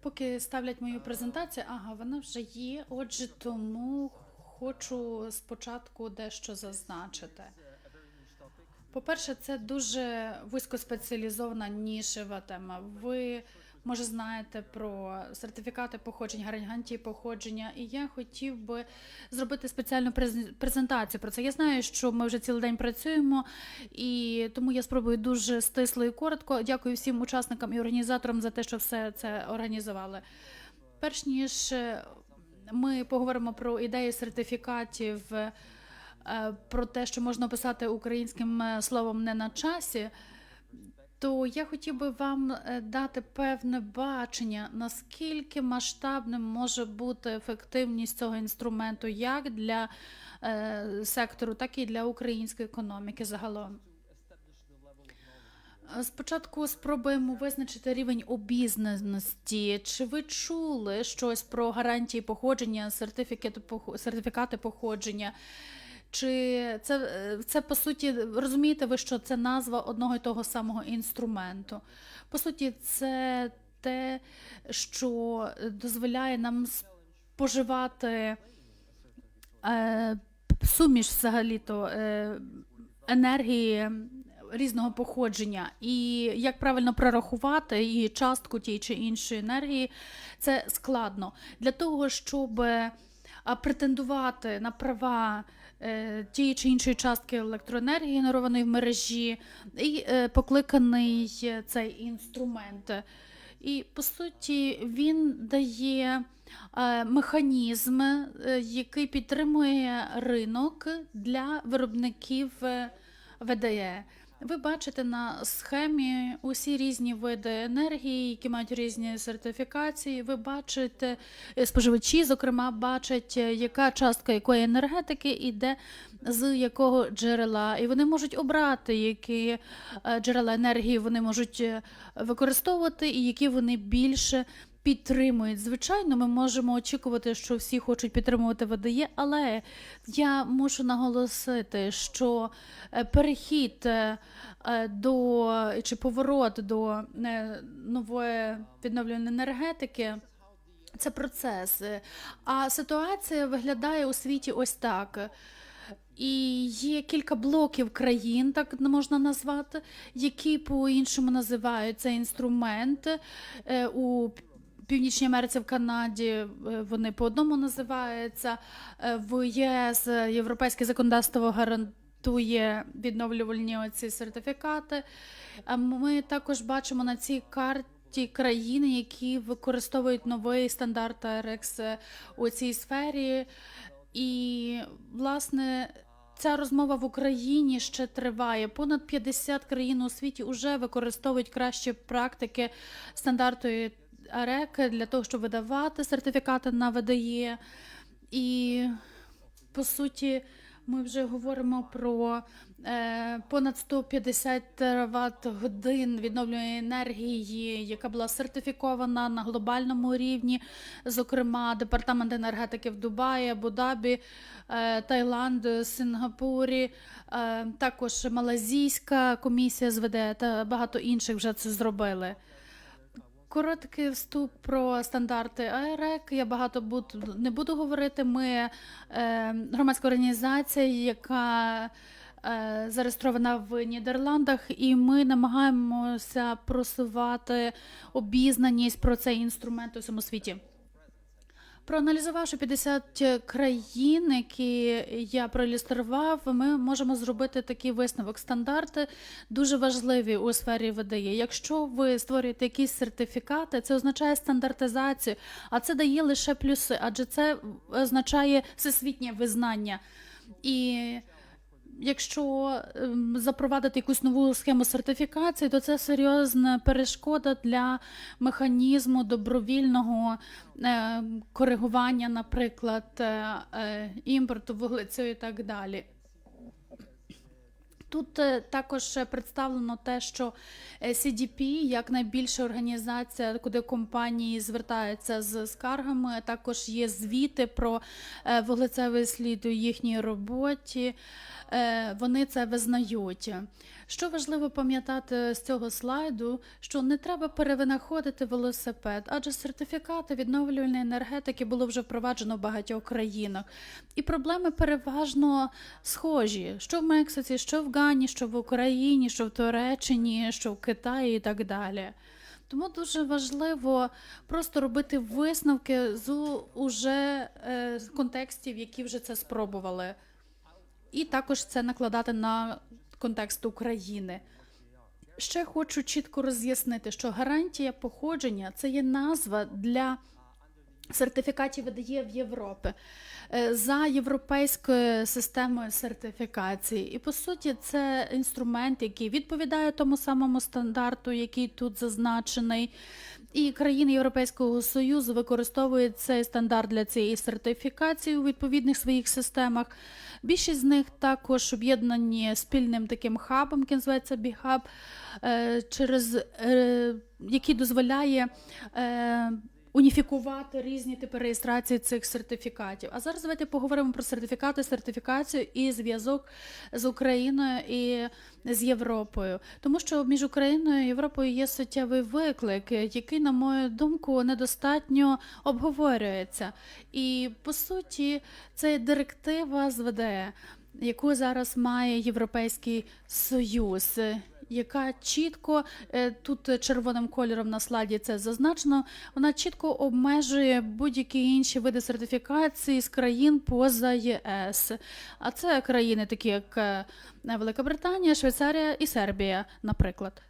Поки ставлять мою презентацію, ага, вона вже є. Отже, тому хочу спочатку дещо зазначити. По-перше, це дуже вузькоспеціалізована нішева тема. Ви може знаєте про сертифікати походження, гарантії походження, і я хотів би зробити спеціальну през- презентацію про це. Я знаю, що ми вже цілий день працюємо, і тому я спробую дуже стисло і коротко. Дякую всім учасникам і організаторам за те, що все це організували. Перш ніж е, ми поговоримо про ідеї сертифікатів, е, про те, що можна описати українським е, словом не на часі. То я хотів би вам е, дати певне бачення, наскільки масштабним може бути ефективність цього інструменту як для е, сектору, так і для української економіки загалом. Е, Спочатку спробуємо визначити рівень обізнаності. Чи ви чули щось про гарантії походження, сертифікати, пох- сертифікати походження? Чи це, е, це по суті розумієте ви, що це назва одного і того самого інструменту? По суті, це те, що дозволяє нам споживати е, суміш взагалі-то е, енергії різного походження, і як правильно прорахувати її частку тієї чи іншої енергії, це складно. Для того, щоб е, претендувати на права тієї чи іншої частки електроенергії, генерованої в мережі, і е, покликаний е, цей інструмент. І по суті він дає е, механізм, е, який підтримує ринок для виробників е, ВДЕ. Ви бачите на схемі усі різні види енергії, які мають різні сертифікації. Ви бачите, е, споживачі, зокрема, бачать, е, яка частка якої енергетики йде з якого джерела, і вони можуть обрати, які е, джерела енергії вони можуть використовувати, і які вони більше підтримують. Звичайно, ми можемо очікувати, що всі хочуть підтримувати ВДЄ, але я мушу наголосити, що е, перехід е, е, до чи поворот до нової відновлюваної енергетики. Це процес. А ситуація виглядає у світі ось так. І є кілька блоків країн, так можна назвати, які по-іншому називають цей інструмент. У Північній Америці, в Канаді е, вони по одному називаються. Е, В ЄС е, європейське законодавство гарантує відновлювальні оці сертифікати. Ми також бачимо на цій карті. Ті країни, які використовують новий стандарт АРХ у цій сфері, і власне ця розмова в Україні ще триває. Понад 50 країн у світі вже використовують кращі практики стандарту АРЕК для того, щоб видавати сертифікати на ВДЄ. І по суті, ми вже говоримо про е, понад 150 тераватт годин відновлюваної енергії, яка була сертифікована на глобальному рівні. Зокрема, департамент енергетики в Дубаї, Абу-Дабі, е, Таїланд, Сингапурі, е, також Малазійська комісія з ВД та багато інших вже це зробили. Короткий вступ про стандарти АРЕК. Я багато буду, не буду говорити. Ми е, громадська організація, яка е, зареєстрована в Нідерландах, і ми намагаємося просувати обізнаність про цей інструмент у всьому світі. Проаналізувавши 50 країн, які я проілюстрував, ми можемо зробити такий висновок. Стандарти дуже важливі у сфері ВДЄ. Якщо ви створюєте якісь сертифікати, це означає стандартизацію, а це дає лише плюси, адже це означає всесвітнє визнання. І Якщо ем, запровадити якусь нову схему сертифікації, то це серйозна перешкода для механізму добровільного е, коригування, наприклад, е, е, імпорту вуглецю і так далі. Тут е, також е, представлено те, що е, CDP, як найбільша організація, куди компанії звертаються з скаргами, також є звіти про вуглецевий слід у їхній роботі. Вони це визнають. Що важливо пам'ятати з цього слайду, що не треба перевинаходити велосипед, адже сертифікати відновлювальної енергетики було вже впроваджено в багатьох країнах. І проблеми переважно схожі: що в Мексиці, що в Гані, що в Україні, що в Туреччині, що в Китаї і так далі. Тому дуже важливо просто робити висновки з уже е, контекстів, які вже це спробували. І також це накладати на контекст України. Ще хочу чітко роз'яснити, що гарантія походження це є назва для сертифікатів видає в Європі е, за європейською системою сертифікації. І по суті, це інструмент, який відповідає тому самому стандарту, який тут зазначений. І країни Європейського Союзу використовують цей стандарт для цієї сертифікації у відповідних своїх системах. Більшість з них також об'єднані спільним таким хабом, який називається BHub, е, через е, який дозволяє уніфікувати різні типи реєстрації цих сертифікатів. А зараз давайте поговоримо про сертифікати, сертифікацію і зв'язок з Україною і з Європою. Тому що між Україною і Європою є суттєвий виклик, який, на мою думку, недостатньо обговорюється. І по суті, це директива з ВДЕ, яку зараз має Європейський Союз. Яка чітко е, тут червоним кольором на слайді це зазначено, вона чітко обмежує будь-які інші види сертифікації з країн поза ЄС. А це країни, такі як е, Велика Британія, Швейцарія і Сербія, наприклад.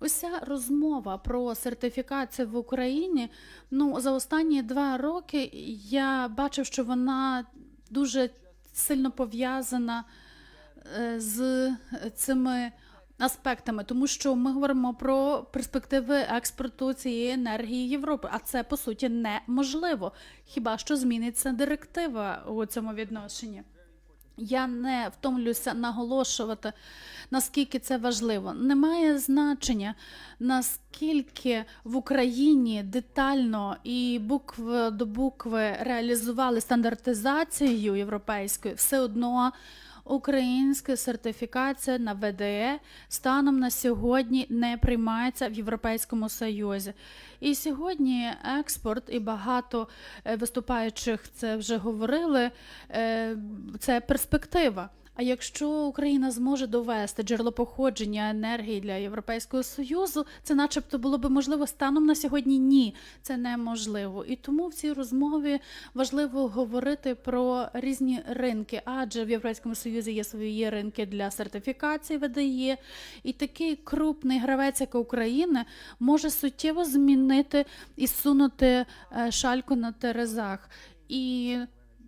Уся розмова про сертифікацію в Україні. Ну за останні два роки я бачив, що вона дуже сильно пов'язана з цими аспектами, тому що ми говоримо про перспективи експорту цієї енергії Європи, а це по суті неможливо. Хіба що зміниться директива у цьому відношенні? Я не втомлюся наголошувати, наскільки це важливо. Немає значення, наскільки в Україні детально і букв до букви реалізували стандартизацію європейською, все одно українська сертифікація на ВДЕ станом на сьогодні не приймається в Європейському Союзі. І сьогодні експорт і багато е, виступаючих це вже говорили. е, Це перспектива. А якщо Україна зможе довести джерело походження енергії для Європейського Союзу, це начебто було би можливо станом на сьогодні ні, це неможливо. І тому в цій розмові важливо говорити про різні ринки, адже в Європейському Союзі є свої ринки для сертифікації ВДЄ, і такий крупний гравець, як Україна, може суттєво змінити і сунути е, шальку на терезах. І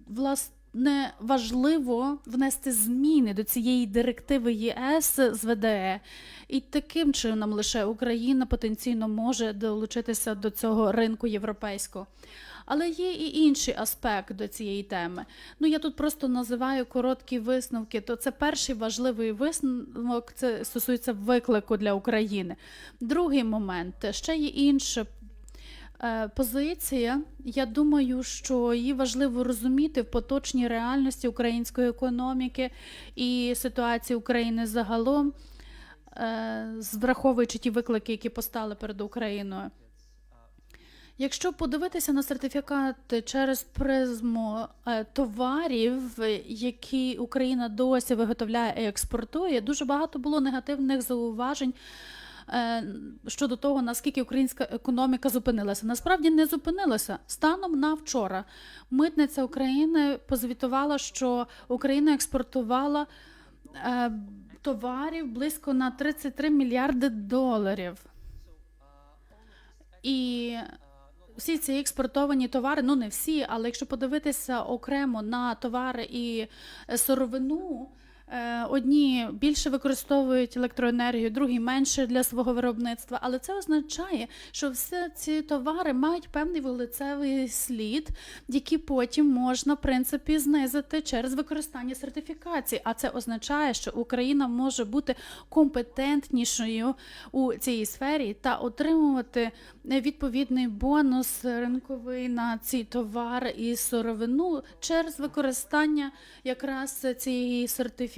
власне не важливо внести зміни до цієї директиви ЄС з ВДЕ, і таким чином лише Україна потенційно може долучитися до цього ринку європейського. Але є і інший аспект до цієї теми. Ну я тут просто називаю короткі висновки. То це перший важливий висновок. Це стосується виклику для України. Другий момент ще є інше Позиція, я думаю, що її важливо розуміти в поточній реальності української економіки і ситуації України загалом, е, враховуючи ті виклики, які постали перед Україною. Якщо подивитися на сертифікати через призму е, товарів, які Україна досі виготовляє і експортує, дуже багато було негативних зауважень е, щодо того, наскільки українська економіка зупинилася. Насправді не зупинилася. Станом на вчора митниця України позвітувала, що Україна експортувала е, товарів близько на 33 мільярди доларів. І всі ці експортовані товари, ну не всі, але якщо подивитися окремо на товари і сировину, Е, Одні більше використовують електроенергію, другі менше для свого виробництва. Але це означає, що всі ці товари мають певний вуглецевий слід, який потім можна в принципі знизити через використання сертифікацій. А це означає, що Україна може бути компетентнішою у цій сфері та отримувати відповідний бонус ринковий на ці товари і сировину через використання якраз цієї сертифікації.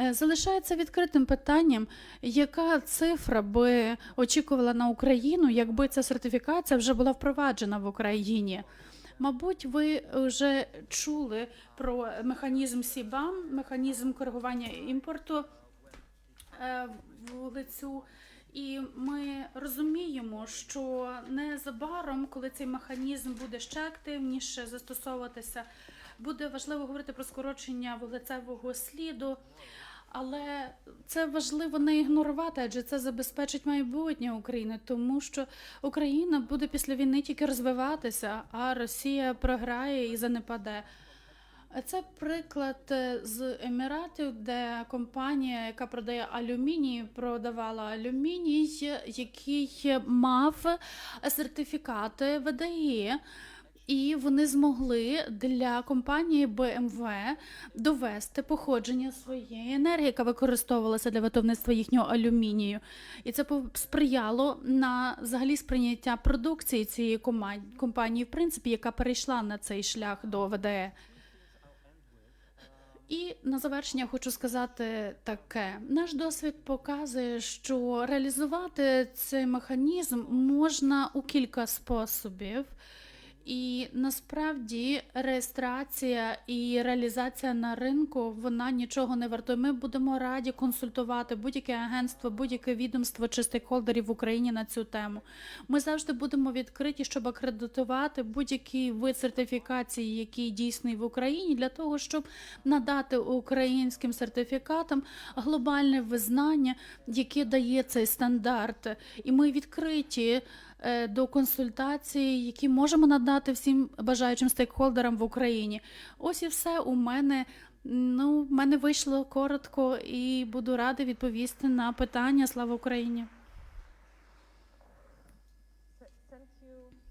Е, Залишається відкритим питанням, яка цифра би очікувала на Україну, якби ця сертифікація вже була впроваджена в Україні. Мабуть, ви вже чули про механізм СІБАМ, механізм коригування імпорту е, вулицю. І ми розуміємо, що незабаром, коли цей механізм буде ще активніше застосовуватися, буде важливо говорити про скорочення вуглецевого сліду. Але це важливо не ігнорувати, адже це забезпечить майбутнє України, тому що Україна буде після війни тільки розвиватися, а Росія програє і занепаде. Це приклад е, з Еміратів, де компанія, яка продає алюміній, продавала алюміній, який мав сертифікати ВДІ. І вони змогли для компанії BMW довести походження своєї енергії, яка використовувалася для виготовництва їхнього алюмінію. І це сприяло на взагалі сприйняття продукції цієї компанії, в принципі, яка перейшла на цей шлях до ВДЕ. І на завершення хочу сказати таке: наш досвід показує, що реалізувати цей механізм можна у кілька способів. І насправді реєстрація і реалізація на ринку вона нічого не вартує. Ми будемо раді консультувати будь-яке агентство, будь-яке відомство чи стейкхолдерів в Україні на цю тему. Ми завжди будемо відкриті, щоб акредитувати будь-який вид сертифікації, який дійсний в Україні, для того, щоб надати українським сертифікатам глобальне визнання, яке дає цей стандарт. І ми відкриті до консультацій, які можемо надати всім бажаючим стейкхолдерам в Україні. Ось і все у мене. Ну, в мене вийшло коротко і буду рада відповісти на питання. Слава Україні!